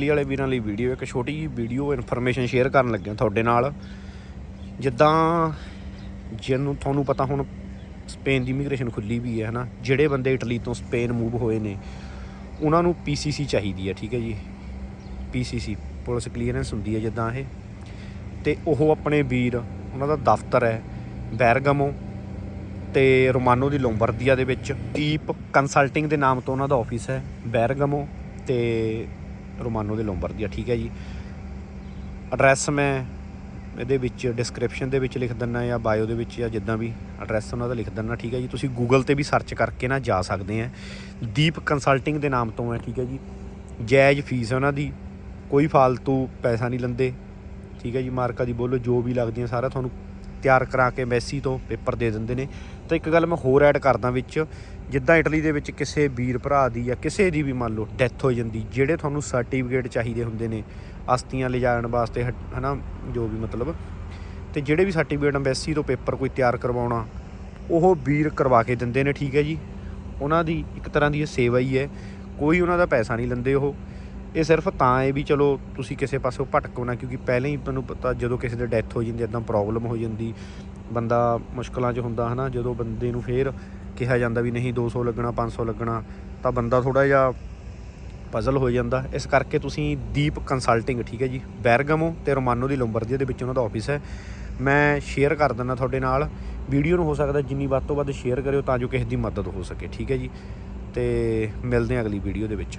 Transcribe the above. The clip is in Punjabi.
ਇਟਲੀ ਵਾਲੇ ਵੀਰਾਂ ਲਈ ਵੀਡੀਓ ਇੱਕ ਛੋਟੀ ਜਿਹੀ ਵੀਡੀਓ ਇਨਫੋਰਮੇਸ਼ਨ ਸ਼ੇਅਰ ਕਰਨ ਲੱਗਿਆ ਤੁਹਾਡੇ ਨਾਲ। ਜਿੱਦਾਂ ਜਿਹਨੂੰ ਤੁਹਾਨੂੰ ਪਤਾ ਹੁਣ ਸਪੇਨ ਦੀ ਇਮੀਗ੍ਰੇਸ਼ਨ ਖੁੱਲੀ ਵੀ ਹੈ, ਹਨਾ? ਜਿਹੜੇ ਬੰਦੇ ਇਟਲੀ ਤੋਂ ਸਪੇਨ ਮੂਵ ਹੋਏ ਨੇ, ਉਹਨਾਂ ਨੂੰ ਪੀਸੀਸੀ ਚਾਹੀਦੀ ਹੈ, ਠੀਕ ਹੈ ਜੀ? ਪੀਸੀਸੀ ਪੁਲਿਸ ਕਲੀਅਰੈਂਸ ਹੁੰਦੀ ਹੈ ਜਿੱਦਾਂ ਇਹ। ਤੇ ਉਹ ਆਪਣੇ ਵੀਰ, ਉਹਨਾਂ ਦਾ ਦਫ਼ਤਰ ਹੈ ਬੈਰਗਮੋ ਤੇ ਰੋਮਾਨੋ ਦੀ ਲੋਂਬਰਦੀਆ ਦੇ ਵਿੱਚ। ਦੀਪ ਕੰਸਲਟਿੰਗ ਦੇ ਨਾਮ ਤੋਂ ਉਹਨਾਂ ਦਾ ਆਫਿਸ ਹੈ ਬੈਰਗਮੋ ਤੇ ਰੋਮਾਨੋ ਦੇ ਲੋਂਬਰਦੀਆ ਠੀਕ ਹੈ ਜੀ। ਐਡਰੈਸ ਮੈਂ ਇਹਦੇ ਵਿੱਚ ਡਿਸਕ੍ਰਿਪਸ਼ਨ ਦੇ ਵਿੱਚ ਲਿਖ ਦਿੰਨਾ ਜਾਂ ਬਾਇਓ ਦੇ ਵਿੱਚ ਜਾਂ ਜਿੱਦਾਂ ਵੀ ਐਡਰੈਸ ਉਹਨਾਂ ਦਾ ਲਿਖ ਦਿੰਨਾ, ਠੀਕ ਹੈ ਜੀ। ਤੁਸੀਂ ਗੂਗਲ ਤੇ ਵੀ ਸਰਚ ਕਰਕੇ ਨਾ ਜਾ ਸਕਦੇ ਆ। ਦੀਪ ਕੰਸਲਟਿੰਗ ਦੇ ਨਾਮ ਤੋਂ ਹੈ, ਠੀਕ ਹੈ ਜੀ। ਜਾਇਜ਼ ਫੀਸ ਉਹਨਾਂ ਦੀ। ਕੋਈ ਫालतू ਪੈਸਾ ਨਹੀਂ ਲੈਂਦੇ, ਠੀਕ ਹੈ ਜੀ। ਮਾਰਕਾ ਦੀ ਬੋਲੋ, ਜੋ ਵੀ ਲੱਗਦੀਆਂ ਸਾਰਾ ਤੁਹਾਨੂੰ ਤਿਆਰ ਕਰਾ ਕੇ ਮੈਸੀ ਤੋਂ ਪੇਪਰ ਦੇ ਦਿੰਦੇ ਨੇ। ਤਾਂ ਇੱਕ ਗੱਲ ਮੈਂ ਹੋਰ ਐਡ ਕਰਦਾ ਵਿੱਚ, ਜਿੱਦਾਂ ਇਟਲੀ ਦੇ ਵਿੱਚ ਕਿਸੇ ਵੀਰ ਭਰਾ ਦੀ ਜਾਂ ਕਿਸੇ ਦੀ ਵੀ ਮੰਨ ਲਓ ਡੈਥ ਹੋ ਜਾਂਦੀ, ਜਿਹੜੇ ਤੁਹਾਨੂੰ ਸਰਟੀਫਿਕੇਟ ਚਾਹੀਦੇ ਹੁੰਦੇ ਨੇ ਅਸਤੀਆਂ ਲਿਜਾਣ ਵਾਸਤੇ, ਹ- ਹਨਾ, ਜੋ ਵੀ ਮਤਲਬ, ਤੇ ਜਿਹੜੇ ਵੀ ਸਰਟੀਫਿਕੇਟ ਐਮਬੈਸੀ ਤੋਂ ਪੇਪਰ ਕੋਈ ਤਿਆਰ ਕਰਵਾਉਣਾ, ਉਹ ਵੀਰ ਕਰਵਾ ਕੇ ਦਿੰਦੇ ਨੇ, ਠੀਕ ਹੈ ਜੀ। ਉਹਨਾਂ ਦੀ ਇੱਕ ਤਰ੍ਹਾਂ ਦੀ ਇਹ ਸੇਵਾ ਹੀ ਹੈ, ਕੋਈ ਉਹਨਾਂ ਦਾ ਪੈਸਾ ਨਹੀਂ ਲੈਂਦੇ ਉਹ। ਇਹ ਸਿਰਫ ਤਾਂ ਹੈ ਵੀ ਚਲੋ ਤੁਸੀਂ ਕਿਸੇ ਪਾਸੋਂ ਭਟਕੋ ਨਾ, ਕਿਉਂਕਿ ਪਹਿਲਾਂ ਹੀ ਤੁਹਾਨੂੰ ਪਤਾ ਜਦੋਂ ਕਿਸੇ ਦੇ ਡੈਥ ਹੋ ਜਾਂਦੀ ਇਦਾਂ ਪ੍ਰੋਬਲਮ ਹੋ ਜਾਂਦੀ, ਬੰਦਾ ਮੁਸ਼ਕਲਾਂ 'ਚ ਹੁੰਦਾ ਹਨਾ, ਜਦੋਂ ਬੰਦੇ ਨੂੰ ਫੇਰ ਕਿਹਾ ਜਾਂਦਾ ਵੀ ਨਹੀਂ 200 ਲੱਗਣਾ 500 ਲੱਗਣਾ, ਤਾਂ ਬੰਦਾ ਥੋੜਾ ਜਿਹਾ ਪਜ਼ਲ ਹੋ ਜਾਂਦਾ। ਇਸ ਕਰਕੇ ਤੁਸੀਂ ਦੀਪ ਕੰਸਲਟਿੰਗ ਠੀਕ ਹੈ ਜੀ, ਬੈਰਗਮੋ ਤੇ ਰੋਮਾਨੋ ਦੀ ਲੋਂਬਰਦੀਆ ਦੇ ਵਿੱਚ ਉਹਨਾਂ ਦਾ ਆਫਿਸ ਹੈ। ਮੈਂ ਸ਼ੇਅਰ ਕਰ ਦਿੰਦਾ ਤੁਹਾਡੇ ਨਾਲ ਵੀਡੀਓ ਨੂੰ ਹੋ ਸਕਦਾ ਜਿੰਨੀ ਵੱਧ ਤੋਂ ਵੱਧ ਸ਼ੇਅਰ ਕਰਿਓ ਤਾਂ ਜੋ ਕਿਸੇ ਦੀ ਮਦਦ ਹੋ ਸਕੇ, ਠੀਕ ਹੈ ਜੀ। ਤੇ ਮਿਲਦੇ ਹਾਂ ਅਗਲੀ ਵੀਡੀਓ ਦੇ ਵਿੱਚ।